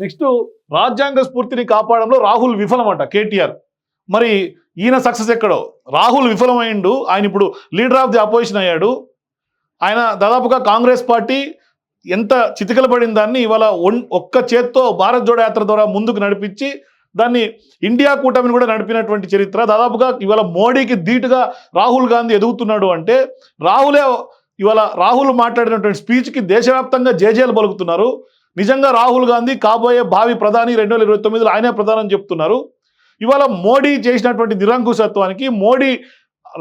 Next రాజ్యాంగ స్ఫూర్తిని కాపాడంలో రాహుల్ విఫలమట కేటీఆర్. మరి ఈయన సక్సెస్ ఎక్కడో? రాహుల్ విఫలమైండు ఆయన ఇప్పుడు లీడర్ ఆఫ్ ది అపోజిషన్ అయ్యాడు. ఆయన దాదాపుగా కాంగ్రెస్ పార్టీ ఎంత చితికల పడిన దాన్ని ఇవాళ ఒక్క చేత్తో భారత్ జోడో యాత్ర ద్వారా ముందుకు నడిపించి దాన్ని ఇండియా కూటమిని కూడా నడిపినటువంటి చరిత్ర. దాదాపుగా ఇవాళ మోడీకి ధీటుగా రాహుల్ గాంధీ ఎదుగుతున్నాడు అంటే రాహులే ఇవాళ రాహుల్ మాట్లాడినటువంటి స్పీచ్కి దేశవ్యాప్తంగా జేజేలు పలుకుతున్నారు. నిజంగా రాహుల్ గాంధీ కాబోయే భావి ప్రధాని రెండు వేల ఇరవై తొమ్మిదిలో ఆయనే ప్రధానం చెప్తున్నారు. ఇవాళ మోడీ చేసినటువంటి నిరంకుశత్వానికి మోడీ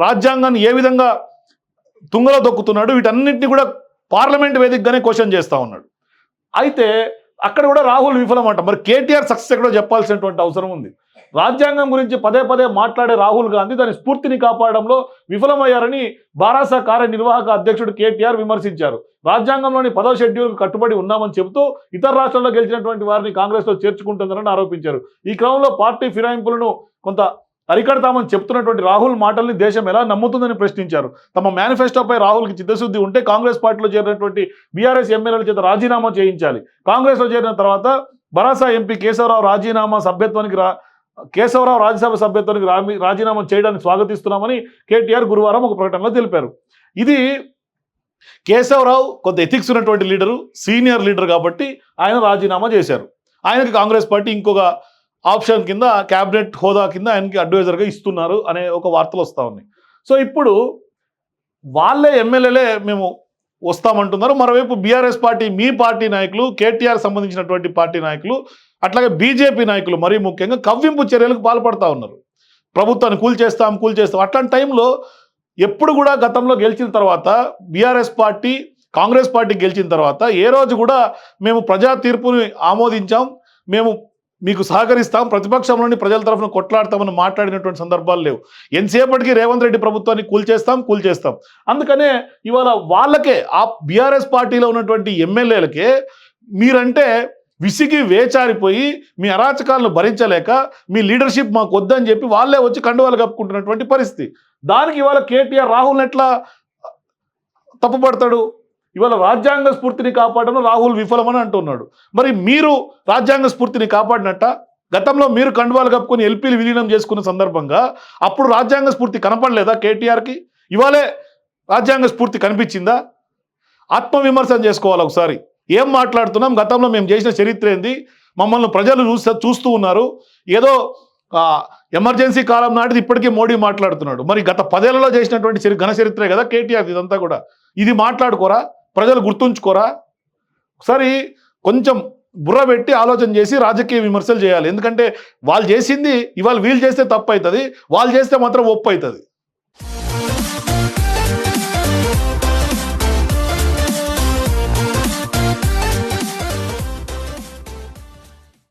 రాజ్యాంగాన్ని ఏ విధంగా తుంగలో దొక్కుతున్నాడు వీటన్నిటిని కూడా పార్లమెంట్ వేదికగానే క్వశ్చన్ చేస్తూ ఉన్నాడు. అయితే అక్కడ కూడా రాహుల్ విఫలం అంట మరి కేటీఆర్ సక్సెస్ ఎక్కడో చెప్పాల్సినటువంటి అవసరం ఉంది. రాజ్యాంగం గురించి పదే పదే మాట్లాడే రాహుల్ గాంధీ దాని స్ఫూర్తిని కాపాడడంలో విఫలమయ్యారని బారాసా కార్యనిర్వాహక అధ్యక్షుడు కేటీఆర్ విమర్శించారు. రాజ్యాంగంలోని పదో షెడ్యూల్కు కట్టుబడి ఉన్నామని చెబుతూ ఇతర రాష్ట్రాల్లో గెలిచినటువంటి వారిని కాంగ్రెస్లో చేర్చుకుంటుందని ఆరోపించారు. ఈ క్రమంలో పార్టీ ఫిరాయింపులను కొంత అరికడతామని చెప్తున్నటువంటి రాహుల్ మాటల్ని దేశం ఎలా నమ్ముతుందని ప్రశ్నించారు. తమ మేనిఫెస్టోపై రాహుల్కి చిత్తశుద్ధి ఉంటే కాంగ్రెస్ పార్టీలో చేరినటువంటి బీఆర్ఎస్ ఎమ్మెల్యేల చేత రాజీనామా చేయించాలి. కాంగ్రెస్లో చేరిన తర్వాత బరాసా ఎంపీ కేశవరావు రాజీనామా సభ్యత్వానికి రా కేశవరావు రాజ్యసభ సభ్యత్వానికి రాజీనామా చేయడానికి స్వాగతిస్తున్నామని కేటీఆర్ గురువారం ఒక ప్రకటనలో తెలిపారు. ఇది కేశవరావు కొంత ఎథిక్స్ ఉన్నటువంటి లీడరు సీనియర్ లీడర్ కాబట్టి ఆయన రాజీనామా చేశారు. ఆయనకి కాంగ్రెస్ పార్టీ ఇంకొక ఆప్షన్ కింద క్యాబినెట్ హోదా కింద ఆయనకి అడ్వైజర్గా ఇస్తున్నారు అనే ఒక వార్తలు వస్తూ ఉన్నాయి. సో ఇప్పుడు వాళ్ళే ఎమ్మెల్యేలే మేము వస్తామంటున్నారు. మరోవైపు బీఆర్ఎస్ పార్టీ మీ పార్టీ నాయకులు కేటీఆర్ సంబంధించినటువంటి పార్టీ నాయకులు అట్లాగే బీజేపీ నాయకులు మరీ ముఖ్యంగా కవ్వింపు చర్యలకు పాల్పడతా ఉన్నారు. ప్రభుత్వాన్ని కూల్చేస్తాం కూల్చేస్తాం అట్లాంటి టైంలో ఎప్పుడు కూడా గతంలో గెలిచిన తర్వాత బీఆర్ఎస్ పార్టీ కాంగ్రెస్ పార్టీ గెలిచిన తర్వాత ఏ రోజు కూడా మేము ప్రజా తీర్పుని ఆమోదించాం. మేము మీకు సహకరిస్తాం. ప్రతిపక్షంలోని ప్రజల తరఫున కొట్లాడతామని మాట్లాడినటువంటి సందర్భాలు లేవు. ఎంతసేపటికి రేవంత్ రెడ్డి ప్రభుత్వాన్ని కూల్చేస్తాం కూల్చేస్తాం అందుకనే ఇవాళ వాళ్ళకే ఆ బీఆర్ఎస్ పార్టీలో ఉన్నటువంటి ఎమ్మెల్యేలకే మీరంటే విసిగి వేచారిపోయి మీ అరాచకాలను భరించలేక మీ లీడర్షిప్ మాకు వద్దని చెప్పి వాళ్ళే వచ్చి కండువాలు కప్పుకుంటున్నటువంటి పరిస్థితి. దానికి ఇవాళ కేటీఆర్ రాహుల్ ఎట్లా తప్పుపడతాడు? ఇవాళ రాజ్యాంగ స్ఫూర్తిని కాపాడడంలో రాహుల్ విఫలమని అంటున్నాడు. మరి మీరు రాజ్యాంగ స్ఫూర్తిని కాపాడినట్ట? గతంలో మీరు కండువాలు కప్పుకొని ఎల్పీలు విలీనం చేసుకున్న సందర్భంగా అప్పుడు రాజ్యాంగ స్ఫూర్తి కనపడలేదా కేటీఆర్కి? ఇవాళే రాజ్యాంగ స్ఫూర్తి కనిపించిందా? ఆత్మవిమర్శన చేసుకోవాలి ఒకసారి? ఏం మాట్లాడుతున్నాం? గతంలో మేము చేసిన చరిత్ర ఏంది? మమ్మల్ని ప్రజలు చూస్తా చూస్తూ ఉన్నారు. ఏదో ఎమర్జెన్సీ కాలం నాటిది ఇప్పటికీ మోడీ మాట్లాడుతున్నాడు. మరి గత పదేళ్ళలో చేసినటువంటి చరి ఘన చరిత్రే కదా కేటీఆర్ ఇదంతా కూడా. ఇది మాట్లాడుకోరా? ప్రజలు గుర్తుంచుకోరా? ఒకసారి కొంచెం బుర్ర పెట్టి ఆలోచన చేసి రాజకీయ విమర్శలు చేయాలి. ఎందుకంటే వాళ్ళు చేసింది ఇవాళ వీళ్ళు చేస్తే తప్పు అవుతుంది వాళ్ళు చేస్తే మాత్రం ఒప్పు అవుతుంది